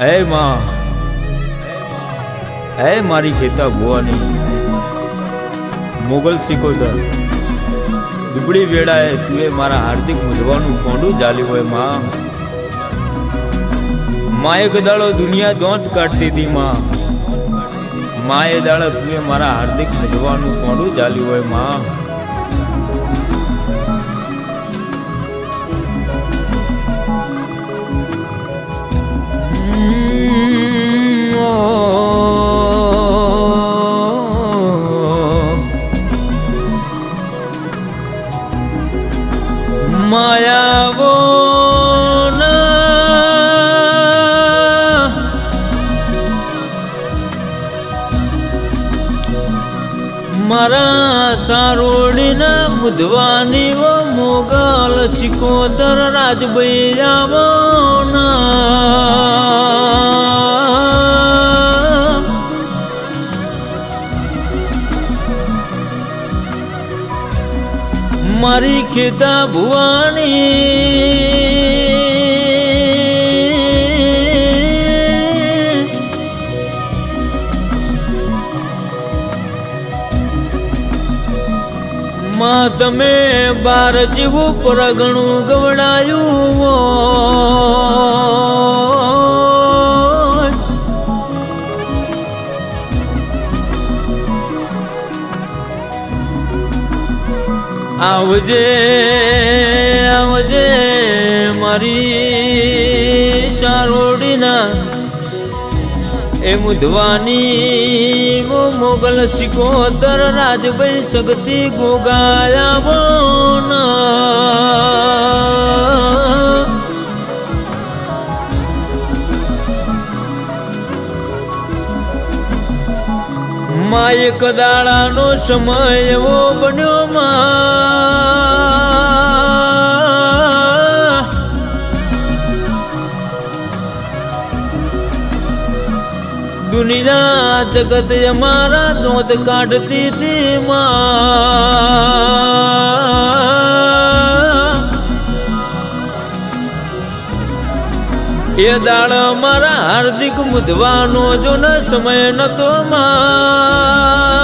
હે માં. હે મારી ખેતા ભુવાની. મોગલ સિકોદર, દુબળી વેળાએ તુએ મારા હાર્દિક મૂંઝવાનું કોંડું ચાલ્યું હોયમાં. માએ ગદાળો દુનિયા દોંત કાઢતી હતી માં. માએ દાડો તુએ મારા હાર્દિક મૂંઝવાનું કોંડું ચાલ્યું હોયમાં. માયાવો મારા સારોડીના મુધવાની વો મોગલ સિકોદર રાજભાઈ મારી ખેતા ભુવાની માં તમે બાર જીવું પરગણું ગવડાયું આવજે આવજે મારી સારોડીના એ મુધવાની મોગલ સિકોતર રાજભાઈ સગતી ગોગાયા મા એક દાડાનો સમય એવો બન્યો માં. દુનિયા જગત અમારા દોધ કાઢતી હતી માં. એ દાળ મારા હાર્દિક મુદવાનો જો ન સમય નતો માં